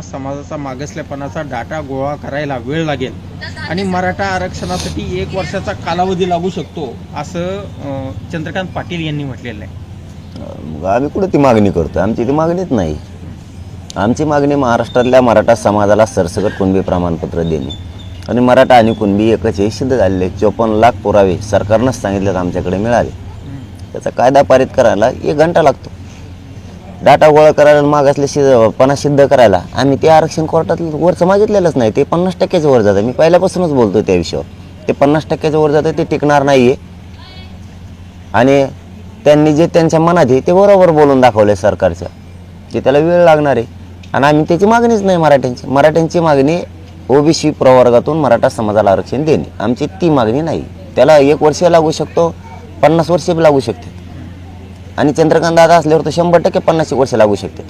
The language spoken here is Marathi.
समाजाचा मागासलेपणाचा डाटा गोळा करायला वेळ लागेल. आणि मराठा आरक्षणासाठी एक वर्षाचा कालावधी लागू शकतो असं चंद्रकांत पाटील यांनी म्हटलेलं आहे. मग आम्ही कुठं ती मागणी करतो आमची ती मागणीच नाही. आमची मागणी महाराष्ट्रातल्या मराठा समाजाला सरसकट कुणबी प्रमाणपत्र देणे. आणि मराठा आणि कुणबी एकच हे सिद्ध झालेले चोपन्न लाख पुरावे सरकारनंच सांगितलं आमच्याकडे मिळाले. त्याचा कायदा पारित करायला एक घंटा लागतो. डाटा गोळा करायला आणि मागासले सिद्ध पणा सिद्ध करायला. आम्ही ते आरक्षण कोर्टात वरचं मागितलेलंच नाही. ते पन्नास टक्क्याच्या वर जातं. मी पहिल्यापासूनच बोलतो त्या विषयावर. ते पन्नास टक्क्याच्या वर जातं ते टिकणार नाही आहे आणि त्यांनी जे त्यांच्या मनात आहे ते बरोबर बोलून दाखवले सरकारच्या की त्याला वेळ लागणार आहे. आणि आम्ही त्याची मागणीच नाही मराठ्यांची. मराठ्यांची मागणी ओबीसी प्रवर्गातून मराठा समाजाला आरक्षण देणे. आमची ती मागणी नाही. त्याला एक वर्ष लागू शकतो पन्नास वर्ष लागू शकते आणि चंद्रकांत दादा असल्यावर तर शंभर टक्के पन्नास वर्ष लागू शकतात.